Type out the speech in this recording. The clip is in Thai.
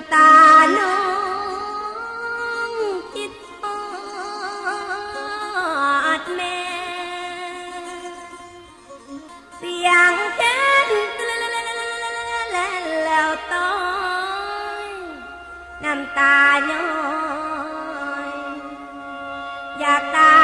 ำตาน้องจิตทอดแม่ เสียงเช่นแล้วต้อยน้ำตาน้อยอยากตา